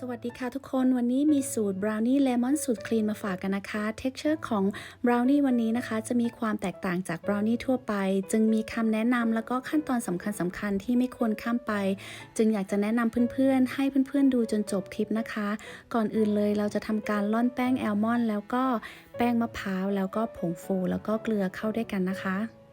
สวัสดีค่ะทุกคนวันนี้มีสูตรบราวนี่เลมอนสูตรคลีนมาฝากกันนะคะ เท็กเจอร์ของบราวนี่วันนี้นะคะ จะมีความแตกต่างจากบราวนี่ทั่วไป จึงมีคำแนะนำแล้วก็ขั้นตอนสำคัญสำคัญที่ไม่ควรข้ามไป จึงอยากจะแนะนำเพื่อนๆ ให้เพื่อนๆ ดูจนจบคลิปนะคะ ก่อนอื่นเลยเราจะทำการล่อนแป้งแอลมอน แล้วก็แป้งมะพร้าวแล้วก็ผงฟูแล้วก็เกลือเข้าด้วยกันนะคะ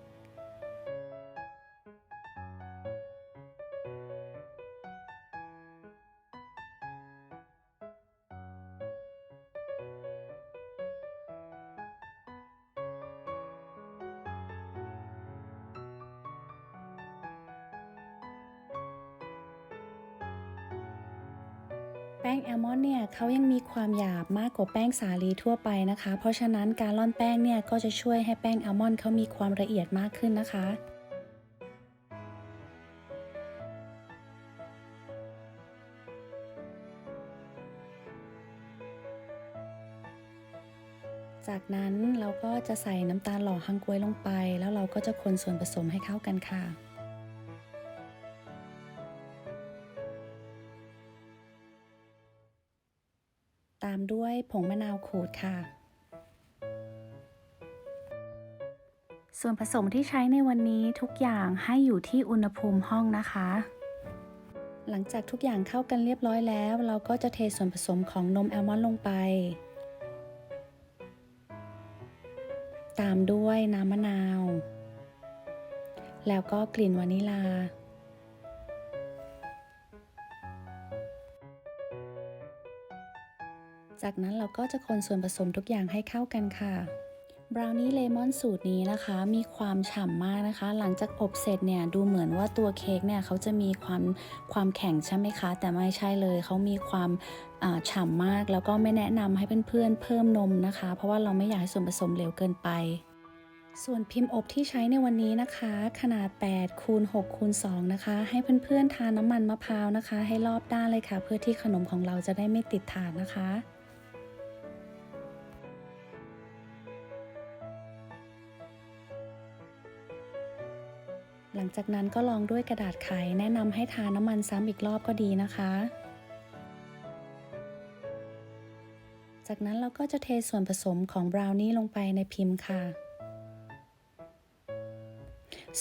แป้งแอลมอนด์เนี่ยเขายังมีความหยาบมากกว่าแป้งสาลีทั่วไปนะคะ เพราะฉะนั้นการร่อนแป้งเนี่ยก็จะช่วยให้แป้งแอลมอนด์เขามีความละเอียดมากขึ้นนะคะจากนั้นเราก็จะใส่น้ำตาลหล่อฮังกวยลงไป แล้วเราก็จะคนส่วนผสมให้เข้ากันค่ะ ด้วยผงมะนาวขูดค่ะ ส่วนผสมที่ใช้ในวันนี้ทุกอย่างให้อยู่ที่อุณหภูมิห้องนะคะ หลังจากทุกอย่างเข้ากันเรียบร้อยแล้ว เราก็จะเทส่วนผสมของนมแอลมอนด์ลงไป ตามด้วยน้ำมะนาว แล้วก็กลิ่นวานิลา จากนั้นเราก็จะคนส่วนผสมทุกอย่างให้เข้ากันค่ะบราวนี่เลมอนสูตรนี้นะคะ มีความฉ่ำมากนะคะ หลังจากอบเสร็จเนี่ยดูเหมือนว่าตัวเค้กเนี่ยเขาจะมีความความแข็งใช่ไหมคะ แต่ไม่ใช่เลยเขามีความฉ่ำมาก แล้วก็ไม่แนะนำให้เพื่อนๆเพิ่มนมนะคะ เพราะว่าเราไม่อยากให้ส่วนผสมเหลวเกินไป ส่วนพิมพ์อบที่ใช้ในวันนี้นะคะ ขนาด8คูณ6คูณ2นะคะ ให้เพื่อนๆทาน้ำมันมะพร้าวนะคะ ให้รอบด้านเลยค่ะ เพื่อที่ขนมของเราจะได้ไม่ติดถาดนะคะ ลังจากนั้นก็ลองด้วยกระดาษไขแนะนำให้ทาน้ำมันซ้ำอีกรอบก็ดีนะคะ จากนั้นเราก็จะเทส่วนผสมของบราวนี่ลงไปในพิมพ์ค่ะ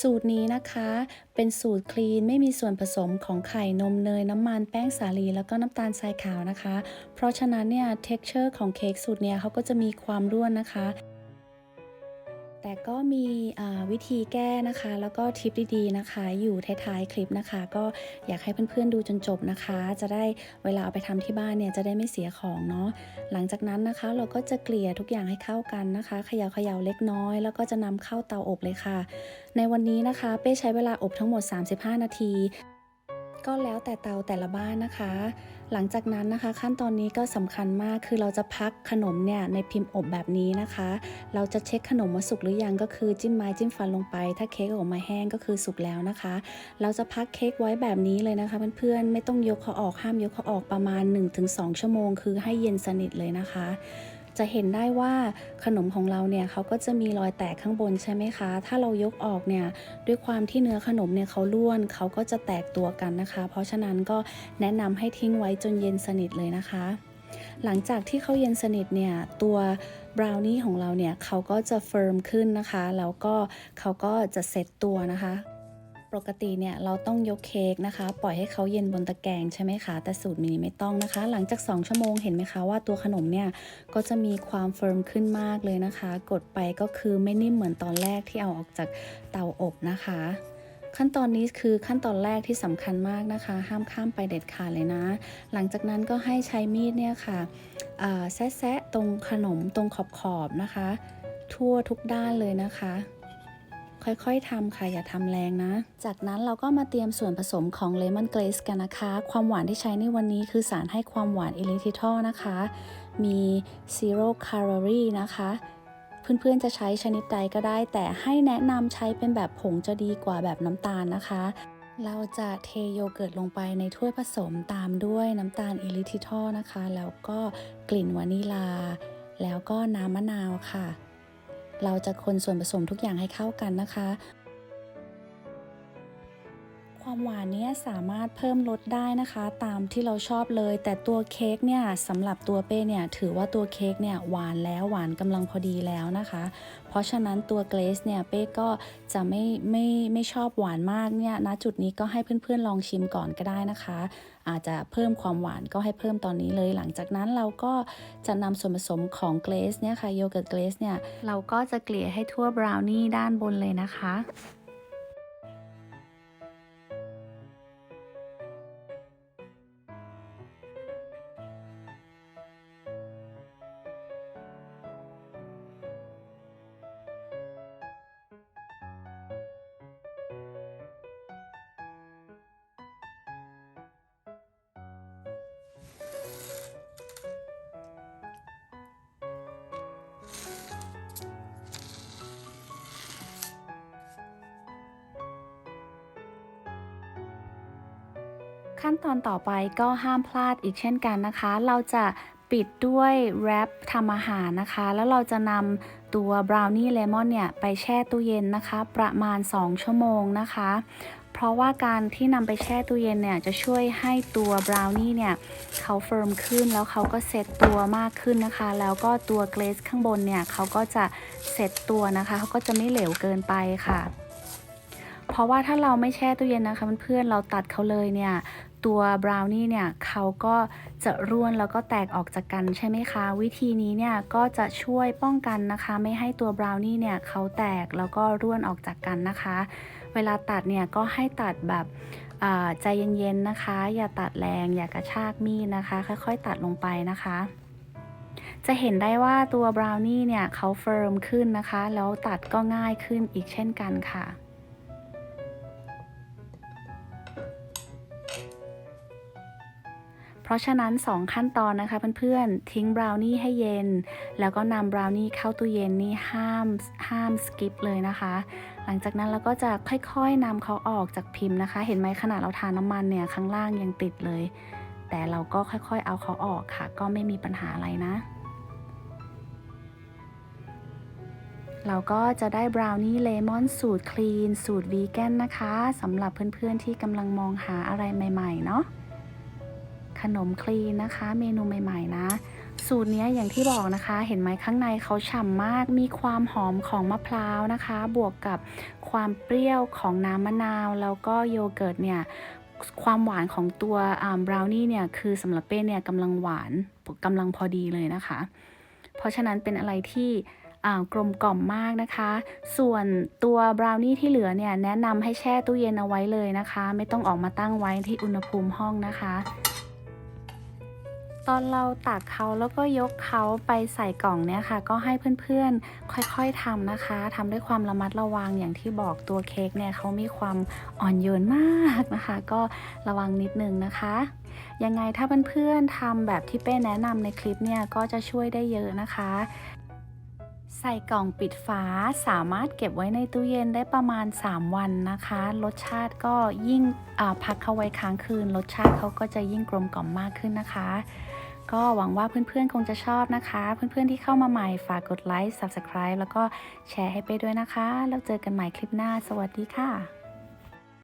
สูตรนี้นะคะ เป็นสูตรคลีนไม่มีส่วนผสมของไข่นมเนยน้ำมันแป้งสาลีแล้วก็น้ำตาลทรายขาวนะคะ เพราะฉะนั้นเนี่ยเท็กเจอร์ของเค้กสูตรเนี้ยเขาก็จะมีความร่วนนะคะ แต่ก็มีวิธีแก้นะคะ แล้วก็ทิปดีๆนะคะ อยู่ท้ายๆคลิปนะคะ ก็อยากให้เพื่อนๆดูจนจบนะคะ จะได้เวลาเอาไปทำที่บ้านเนี่ยจะได้ไม่เสียของเนาะหลังจากนั้นนะคะ เราก็จะเกลี่ยทุกอย่างให้เข้ากันนะคะเขย่าเขย่าเล็กน้อย แล้วก็จะนำเข้าเตาอบเลยค่ะ ในวันนี้นะคะ เป้ใช้เวลาอบทั้งหมด 35 นาที ก็แล้วแต่เตาแต่ละบ้านนะคะ หลังจากนั้นนะคะ ขั้นตอนนี้ก็สำคัญมากคือเราจะพักขนมเนี่ยในพิมพ์อบแบบนี้นะคะ เราจะเช็คขนมว่าสุกหรือยังก็คือจิ้มไม้จิ้มฟันลงไป ถ้าเค้กออกมาแห้งก็คือสุกแล้วนะคะ เราจะพักเค้กไว้แบบนี้เลยนะคะเพื่อนๆไม่ต้องยกเขาออกห้ามยกเขาออกประมาณ 1-2 ชั่วโมง คือให้เย็นสนิทเลยนะคะ จะเห็นได้ว่าขนมของเราเนี่ยเขาก็จะมีรอยแตกข้างบนใช่ไหมคะ ถ้าเรายกออกเนี่ยด้วยความที่เนื้อขนมเนี่ยเขาล้วนเขาก็จะแตกตัวกันนะคะ เพราะฉะนั้นก็แนะนำให้ทิ้งไว้จนเย็นสนิทเลยนะคะ หลังจากที่เขาเย็นสนิทเนี่ยตัวบราวนี่ของเราเนี่ยเขาก็จะเฟิร์มขึ้นนะคะ แล้วก็เขาก็จะเซ็ตตัวนะคะ ปกติเนี่ยเราต้องยกเค้กนะคะ ปล่อยให้เขาเย็นบนตะแกรงใช่ไหมคะ แต่สูตรนี้ไม่ต้องนะคะ หลังจาก 2 ชั่วโมงเห็นไหมคะว่าตัวขนมเนี่ยก็จะมีความเฟิร์มขึ้นมากเลยนะคะ กดไปก็คือไม่นิ่มเหมือนตอนแรกที่เอาออกจากเตาอบนะคะ ขั้นตอนนี้คือขั้นตอนแรกที่สำคัญมากนะคะ ห้ามข้ามไปเด็ดขาดเลยนะ หลังจากนั้นก็ให้ใช้มีดเนี่ยค่ะแซะๆตรงขนมตรงขอบๆนะคะ ทั่วทุกด้านเลยนะคะ ค่อยๆทำค่ะอย่าทำแรงนะ จากนั้นเราก็มาเตรียมส่วนผสมของเลมอนเกรสกันนะคะ ความหวานที่ใช้ในวันนี้คือสารให้ความหวานอิลิทิทอลนะคะ มี zero calorie นะคะเพื่อนๆ จะใช้ชนิดใดก็ได้ แต่ให้แนะนำใช้เป็นแบบผงจะดีกว่าแบบน้ำตาลนะคะ เราจะเทโยเกิร์ตลงไปในถ้วยผสมตามด้วยน้ำตาลอิลิทิทอลนะคะ แล้วก็กลิ่นวานิลา แล้วก็น้ำมะนาวค่ะ เราจะคนส่วนผสมทุกอย่างให้เข้ากันนะคะ ความหวานเนี่ยสามารถเพิ่มลดได้นะคะ ตามที่เราชอบเลย แต่ตัวเค้กเนี่ยสำหรับตัวเป้เนี่ยถือว่าตัวเค้กเนี่ยหวานแล้วหวานกำลังพอดีแล้วนะคะ เพราะฉะนั้นตัวเกรซเนี่ยเป้ก็จะไม่ไม่ไม่ชอบหวานมากเนี่ยณจุดนี้ก็ให้เพื่อนๆลองชิมก่อนก็ได้นะคะ อาจจะเพิ่มความหวานก็ให้เพิ่มตอนนี้เลย หลังจากนั้นเราก็จะนำส่วนผสมของเกรซเนี่ยค่ะโยเกิร์ตเกรซเนี่ยเราก็จะเกลี่ยให้ทั่วบราวนี่ด้านบนเลยนะคะ ขั้นตอนต่อไปก็ห้ามพลาดอีกเช่นกันนะคะ เราจะปิดด้วยแรปทำอาหารนะคะ แล้วเราจะนำตัวบราวนี่เลมอนเนี่ย ไปแช่ตู้เย็นนะคะ ประมาณ 2 ชั่วโมงนะคะ เพราะว่าการที่นำไปแช่ตู้เย็นเนี่ย จะช่วยให้ตัวบราวนี่เนี่ย เขาเฟิร์มขึ้นแล้วเขาก็เซตตัวมากขึ้นนะคะ แล้วก็ตัวเกรซข้างบนเนี่ย เขาก็จะเซตตัวนะคะ เขาก็จะไม่เหลวเกินไปค่ะเพราะว่าถ้าเราไม่แช่ตู้เย็นนะคะเพื่อนๆเราตัดเขาเลยเนี่ย ตัวบราวนี่เนี่ยเขาก็จะร่วนแล้วก็แตกออกจากกันใช่ไหมคะ วิธีนี้เนี่ยก็จะช่วยป้องกันนะคะ ไม่ให้ตัวบราวนี่เนี่ยเขาแตกแล้วก็ร่วนออกจากกันนะคะ เวลาตัดเนี่ยก็ให้ตัดแบบใจเย็นๆนะคะ อย่าตัดแรงอย่ากระชากมีดนะคะ ค่อยๆ ตัดลงไปนะคะ จะเห็นได้ว่าตัวบราวนี่เนี่ยเขาเฟิร์มขึ้นนะคะ แล้วตัดก็ง่ายขึ้นอีกเช่นกันค่ะ ราะฉะนั้น 2 ขั้นตอนนะคะเพื่อนๆ ทิ้งบราวนี่ให้เย็น แล้วก็นำบราวนี่เข้าตู้เย็นนี่ห้ามห้ามสกิปเลยนะคะ หลังจากนั้นเราก็จะค่อยๆนำเขาออกจากพิมพ์นะคะ เห็นไหมขนาดเราทาน้ำมันเนี่ยข้างล่างยังติดเลย แต่เราก็ค่อยๆเอาเขาออกค่ะ ก็ไม่มีปัญหาอะไรนะเราก็จะได้บราวนี่เลมอนสูตรคลีน สูตรวีแกนนะคะสำหรับเพื่อนๆที่กำลังมองหาอะไรใหม่ ๆ เนาะ ขนมคลีนนะคะ เมนูใหม่ๆนะ สูตรเนี้ยอย่างที่บอกนะคะ เห็นไหมข้างในเขาฉ่ำมาก มีความหอมของมะพร้าวนะคะ บวกกับความเปรี้ยวของน้ำมะนาว แล้วก็โยเกิร์ตเนี่ยความหวานของตัวบราวนี่เนี่ยคือสำหรับเป้เนี่ยกำลังหวานกำลังพอดีเลยนะคะ เพราะฉะนั้นเป็นอะไรที่อ่ากลมกล่อมมากนะคะ ส่วนตัวบราวนี่ที่เหลือเนี่ยแนะนำให้แช่ตู้เย็นเอาไว้เลยนะคะ ไม่ต้องออกมาตั้งไว้ที่อุณหภูมิห้องนะคะ ตอนเราตักเขาแล้วก็ยกเขาไปใส่กล่องเนี่ยค่ะ ก็ให้เพื่อนๆ ค่อยๆทำนะคะทำด้วยความระมัดระวังอย่างที่บอกตัวเค้กเนี่ยเขามีความอ่อนโยนมากนะคะ ก็ระวังนิดนึงนะคะยังไงถ้าเพื่อนๆทำแบบที่เป้แนะนำในคลิปเนี่ยก็จะช่วยได้เยอะนะคะ ใส่กล่องปิดฝาสามารถเก็บไว้ในตู้เย็นได้ประมาณ 3 วันนะคะ รสชาติก็ยิ่งพักเข้าไว้ค้างคืน รสชาติเขาก็จะยิ่งกลมกล่อมมากขึ้นนะคะ ก็หวังว่าเพื่อนๆคงจะชอบนะคะ เพื่อนๆที่เข้ามาใหม่ฝากกดไลค์ Subscribe แล้วก็แชร์ให้ไปด้วยนะคะ แล้วเจอกันใหม่คลิปหน้า สวัสดีค่ะ